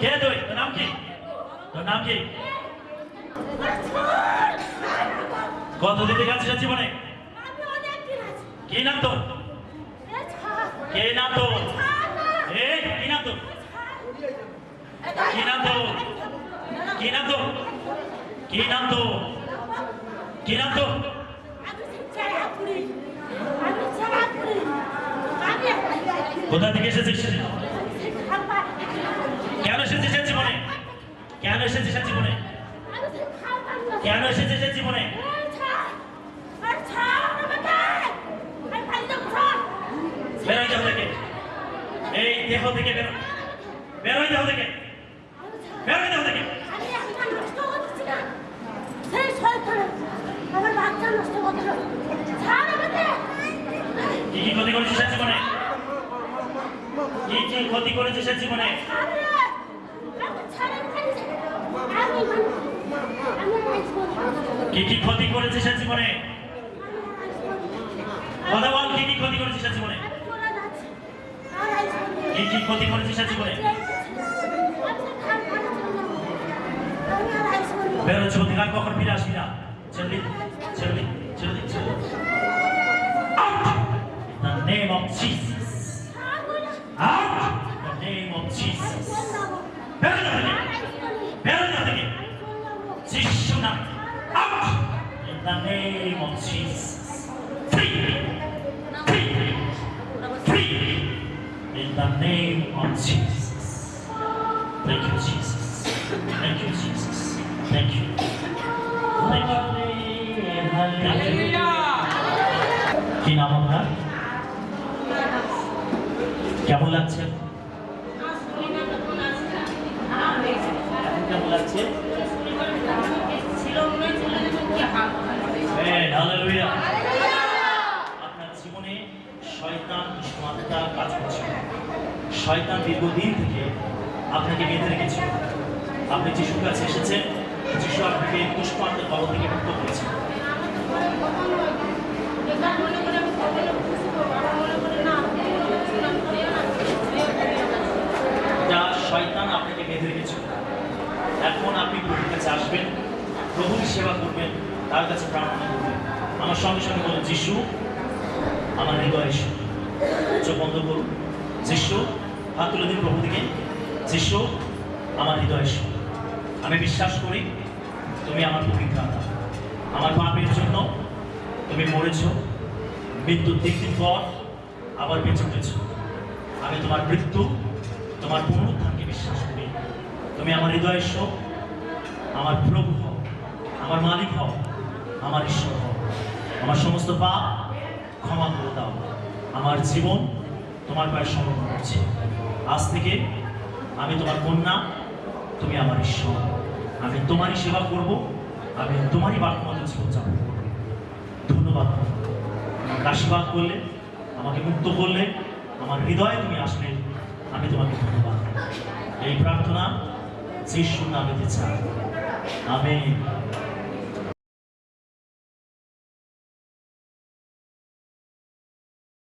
কে তুই তোর নাম কি তোর নাম কি কত দিতে গেছিস জীবনে? কি নাম তোর? কে নাম তোর? এ, কি নাম তোর? কি নাম তোর? কি নাম তোর? কি নাম তোর? কি নাম তোর? কোথা থেকে এসেছিস কেন এসেছিস এ জীবনে কেন এসেছিস এ জীবনে? কেন এসেছিস এ জীবনে? বেরোই দেহ থেকে এই দেহ থেকে বেরো। বেরোই দেহ থেকে বেরোই দেহ থেকে কি কি ক্ষতি করেছে এ জীবনে? কি কি ক্ষতি করেছিস এ জীবনে? কি কি ক্ষতি করেছিস এ জীবনে কথা বল, কি কি ক্ষতি করেছিস এ জীবনে কি কি ক্ষতি করেছিস এ জীবনে কখন ফিরে আসবি না Jesus. Out! The name of Jesus. বেরো না থেকে বেরো না থেকে যিশু নাম Out! In the name of Jesus. Free! Free! Free! In the name of Jesus. Thank you, Jesus. Thank you, Jesus. Thank you. Thank you. Thank কি নাম আপনার কেমন লাগছে কেমন লাগছে হ্যাঁ, hallelujah. আপনার জীবনে শয়তান দুষ্মাত্রা কাজ করছে। শয়তান দীর্ঘদিন থেকে আপনাকে বেঁধে রেখেছিল আপনি যিশুর কাছে এসেছেন যিশু আপনাকে দুষ্মাত্রার কবল থেকে মুক্ত করেছে। যা শয়তান আপনাকে বেঁধে রেখেছিল এখন আপনি প্রভুর কাছে আসবেন প্রভুর সেবা করবেন তার কাছে প্রার্থনা করবেন। আমার সঙ্গে সঙ্গে বলুন, যিশু, আমার হৃদয় এসো চোখ বন্ধ করুন। যিশু, হাত তুলে দিন প্রভু দিকে। যিশু, আমার হৃদয় এসো আমি বিশ্বাস করি তুমি আমার পবিত্রতা আমার পাপের জন্য তুমি মরেছ। মৃত্যুর দিন পর আবার বেঁচে উঠেছ। আমি তোমার মৃত্যু, তোমার পুনরুত্থানকে বিশ্বাস করি। তুমি আমার হৃদয় এসো আমার প্রভু হও, আমার মালিক হও, আমার ঈশ্বর হও। আমার সমস্ত পাপ ক্ষমা করে দাও। আমার জীবন তোমার পায়ে সমর্পণ করছি। আজ থেকে আমি তোমার কন্যা, তুমি আমার ঈশ্বর। আমি তোমারই সেবা করব, আমি তোমারই বাক্য মতো জীবনযাপন করব ধন্যবাদ আমাকে আশীর্বাদ করলে, আমাকে মুক্ত করলে, আমার হৃদয়ে তুমি আসলে, আমি তোমাকে ধন্যবাদ এই প্রার্থনা যিশুর নামেতে চাই। আমি